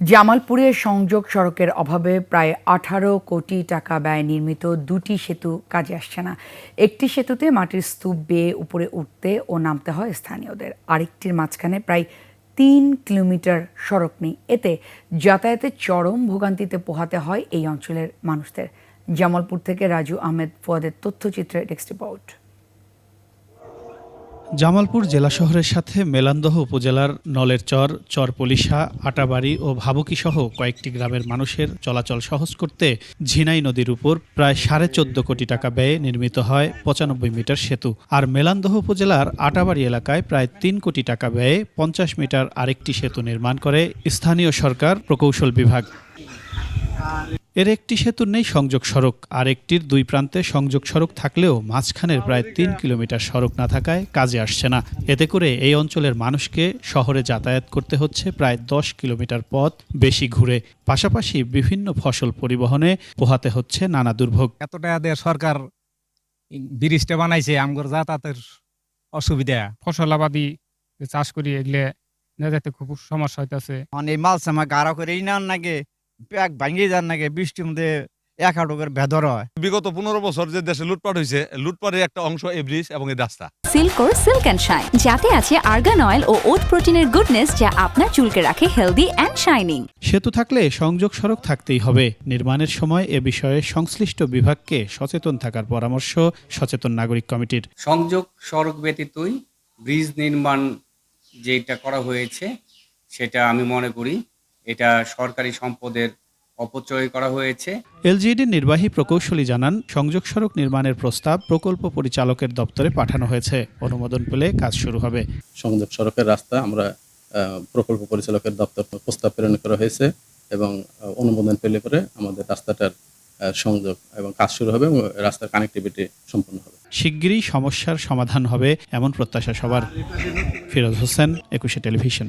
জামালপুরে সংযোগ সড়কের অভাবে প্রায় আঠারো কোটি টাকা ব্যয় নির্মিত দুটি সেতু কাজে আসছে না। একটি সেতুতে মাটির স্তূপ বেয়ে উপরে উঠতে ও নামতে হয় স্থানীয়দের। আরেকটির মাঝখানে প্রায় তিন কিলোমিটার সড়ক নেই। এতে যাতায়াতের চরম ভোগান্তিতে পোহাতে হয় এই অঞ্চলের মানুষদের। জামালপুর থেকে রাজু আহমেদ, ফুয়াদের তথ্যচিত্রের টেক্সট রিপোর্ট। জামালপুর জেলা শহরের সাথে মেলান্দহ উপজেলার নলের চর চরপলিশা, আটাবাড়ি ও ভাবুকি সহ কয়েকটি গ্রামের মানুষের চলাচল সহজ করতে ঝিনাই নদীর উপর প্রায় সাড়ে চোদ্দ কোটি টাকা ব্যয়ে নির্মিত হয় পঁচানব্বই মিটার সেতু। আর মেলান্দহ উপজেলার আটাবাড়ি এলাকায় প্রায় তিন কোটি টাকা ব্যয়ে পঞ্চাশ মিটার আরেকটি সেতু নির্মাণ করে স্থানীয় সরকার প্রকৌশল বিভাগ। এর একটি সেতু নেই সংযোগ সড়ক আর একটির দুই প্রান্তে সংযোগ সড়ক থাকলেও মাঝখানের প্রায় তিন কিলোমিটার সড়ক না থাকায় কাজে আসছে না। এতে করে এই অঞ্চলের মানুষকে শহরে যাতায়াত করতে হচ্ছে প্রায় দশ কিলোমিটার পথ বেশি ঘুরে। পাশাপাশি বিভিন্ন ফসল পরিবহনে পোহাতে হচ্ছে নানা দুর্ভোগ। এত টাকা দিয়ে সরকার ব্রিজটা বানাইছে আমগর যাতায়াতের অসুবিধা। ফসল আবাদি চাষ করি এগুলো যাতে খুব সমস্যা হইতেছে। মানে এই মাল সামা গাড়া করে এই নেওয়ার নাকি ব্যাগ ভাঙিয়ে যান নাকি বৃষ্টির মধ্যে এক আটকের ভেদর হয়। বিগত পনেরো বছর যে দেশে লুটপাট হয়েছে লুটপাটের একটা অংশ এই ব্রিজ এবং এই রাস্তা। সিল্কোর সিল্ক অ্যান্ড শাইন যাতে আছে আর্গান অয়েল ও ওট প্রোটিনের গুডনেস যা আপনার চুলকে রাখে হেলদি অ্যান্ড শাইনিং সেতু থাকলে সংযোগ সড়ক থাকতেই হবে। নির্মাণের সময় এ বিষয়ে সংশ্লিষ্ট বিভাগকে সচেতন থাকার পরামর্শ সচেতন নাগরিক কমিটির। সংযোগ সড়ক ব্যতীতই ব্রিজ নির্মাণ যেটা করা হয়েছে সেটা আমি মনে করি এটা সরকারি সম্পদের অপচয় করা হয়েছে। এলজিইডির নির্বাহী প্রকৌশলী জানান সংযোগ সড়ক নির্মাণের প্রস্তাব প্রকল্প পরিচালকের দপ্তরে পাঠানো হয়েছে। অনুমোদন পেলে কাজ শুরু হবে। সংযোগ সড়কের রাস্তা আমরা প্রকল্প পরিচালকের দপ্তর প্রস্তাব প্রেরণ করা হয়েছে এবং অনুমোদন পেলে পরে আমাদের রাস্তাটার সংযোগ এবং কাজ শুরু হবে এবং রাস্তার কানেক্টিভিটি সম্পূর্ণ হবে। শিগগিরই সমস্যার সমাধান হবে এমন প্রত্যাশা সবার। ফিরোজ হোসেন একুশে টেলিভিশন।